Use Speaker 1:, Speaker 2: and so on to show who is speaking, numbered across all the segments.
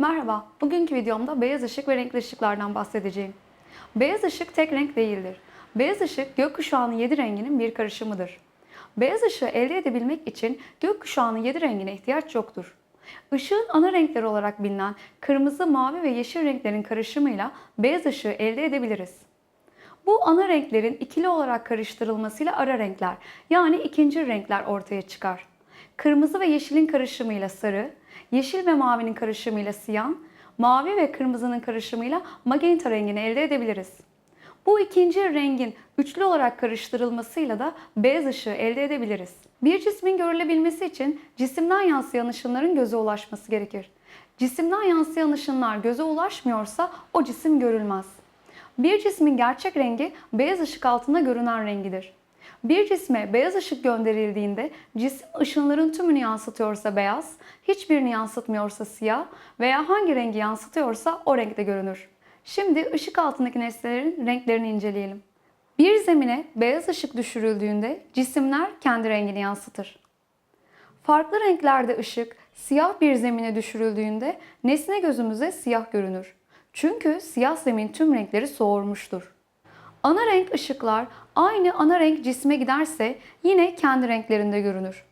Speaker 1: Merhaba, bugünkü videomda beyaz ışık ve renkli ışıklardan bahsedeceğim. Beyaz ışık tek renk değildir. Beyaz ışık gökkuşağının yedi renginin bir karışımıdır. Beyaz ışığı elde edebilmek için gökkuşağının yedi rengine ihtiyaç yoktur. Işığın ana renkleri olarak bilinen kırmızı, mavi ve yeşil renklerin karışımıyla beyaz ışığı elde edebiliriz. Bu ana renklerin ikili olarak karıştırılmasıyla ara renkler yani ikinci renkler ortaya çıkar. Kırmızı ve yeşilin karışımıyla sarı, yeşil ve mavinin karışımıyla siyah, mavi ve kırmızının karışımıyla magenta rengini elde edebiliriz. Bu ikinci rengin üçlü olarak karıştırılmasıyla da beyaz ışığı elde edebiliriz. Bir cismin görülebilmesi için cisimden yansıyan ışınların göze ulaşması gerekir. Cisimden yansıyan ışınlar göze ulaşmıyorsa o cisim görülmez. Bir cismin gerçek rengi beyaz ışık altında görünen rengidir. Bir cisme beyaz ışık gönderildiğinde cisim ışınların tümünü yansıtıyorsa beyaz, hiçbirini yansıtmıyorsa siyah veya hangi rengi yansıtıyorsa o renkte görünür. Şimdi ışık altındaki nesnelerin renklerini inceleyelim. Bir zemine beyaz ışık düşürüldüğünde cisimler kendi rengini yansıtır. Farklı renklerde ışık siyah bir zemine düşürüldüğünde nesne gözümüze siyah görünür. Çünkü siyah zemin tüm renkleri soğurmuştur. Ana renk ışıklar aynı ana renk cisme giderse yine kendi renklerinde görünür.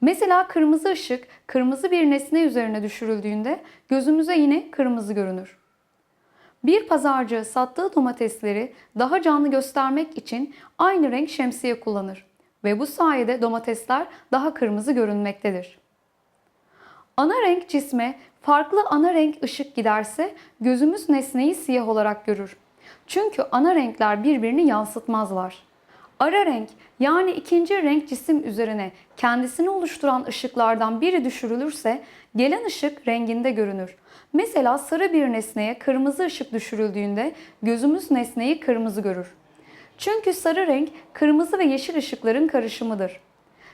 Speaker 1: Mesela kırmızı ışık kırmızı bir nesne üzerine düşürüldüğünde gözümüze yine kırmızı görünür. Bir pazarcı sattığı domatesleri daha canlı göstermek için aynı renk şemsiye kullanır ve bu sayede domatesler daha kırmızı görünmektedir. Ana renk cisme farklı ana renk ışık giderse gözümüz nesneyi siyah olarak görür. Çünkü ana renkler birbirini yansıtmazlar. Ara renk yani ikinci renk cisim üzerine kendisini oluşturan ışıklardan biri düşürülürse gelen ışık renginde görünür. Mesela sarı bir nesneye kırmızı ışık düşürüldüğünde gözümüz nesneyi kırmızı görür. Çünkü sarı renk kırmızı ve yeşil ışıkların karışımıdır.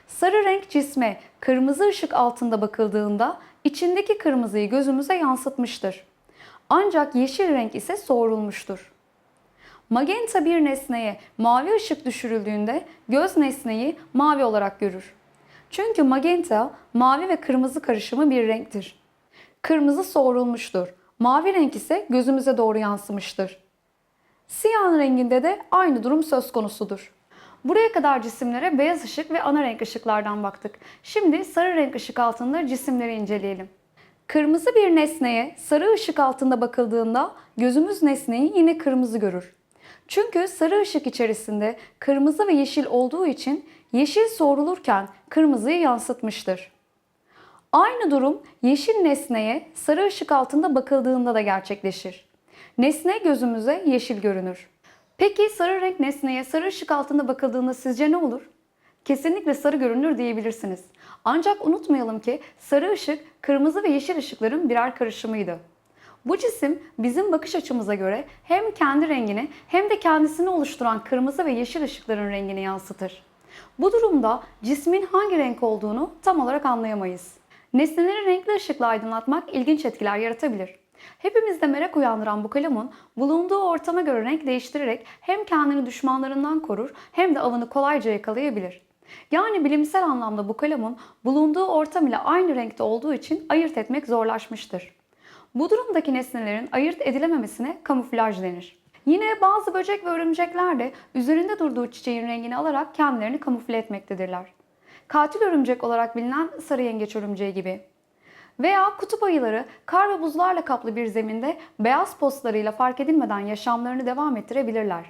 Speaker 1: Sarı renk cisme kırmızı ışık altında bakıldığında içindeki kırmızıyı gözümüze yansıtmıştır. Ancak yeşil renk ise soğurulmuştur. Magenta bir nesneye mavi ışık düşürüldüğünde göz nesneyi mavi olarak görür. Çünkü magenta mavi ve kırmızı karışımı bir renktir. Kırmızı soğurulmuştur. Mavi renk ise gözümüze doğru yansımıştır. Siyah renginde de aynı durum söz konusudur. Buraya kadar cisimlere beyaz ışık ve ana renk ışıklardan baktık. Şimdi sarı renk ışık altında cisimleri inceleyelim. Kırmızı bir nesneye sarı ışık altında bakıldığında gözümüz nesneyi yine kırmızı görür. Çünkü sarı ışık içerisinde kırmızı ve yeşil olduğu için yeşil soğurulurken kırmızıyı yansıtmıştır. Aynı durum yeşil nesneye sarı ışık altında bakıldığında da gerçekleşir. Nesne gözümüze yeşil görünür. Peki sarı renk nesneye sarı ışık altında bakıldığında sizce ne olur? Kesinlikle sarı görünür diyebilirsiniz. Ancak unutmayalım ki sarı ışık kırmızı ve yeşil ışıkların birer karışımıydı. Bu cisim bizim bakış açımıza göre hem kendi rengini hem de kendisini oluşturan kırmızı ve yeşil ışıkların rengini yansıtır. Bu durumda cismin hangi renk olduğunu tam olarak anlayamayız. Nesneleri renkli ışıkla aydınlatmak ilginç etkiler yaratabilir. Hepimizde merak uyandıran bu kalemun bulunduğu ortama göre renk değiştirerek hem kendini düşmanlarından korur hem de avını kolayca yakalayabilir. Yani bilimsel anlamda bu kalemun bulunduğu ortam ile aynı renkte olduğu için ayırt etmek zorlaşmıştır. Bu durumdaki nesnelerin ayırt edilememesine kamuflaj denir. Yine bazı böcek ve örümcekler de üzerinde durduğu çiçeğin rengini alarak kendilerini kamufle etmektedirler. Katil örümcek olarak bilinen sarı yengeç örümceği gibi. Veya kutup ayıları kar ve buzlarla kaplı bir zeminde beyaz postlarıyla fark edilmeden yaşamlarını devam ettirebilirler.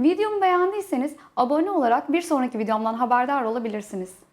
Speaker 1: Videomu beğendiyseniz abone olarak bir sonraki videomdan haberdar olabilirsiniz.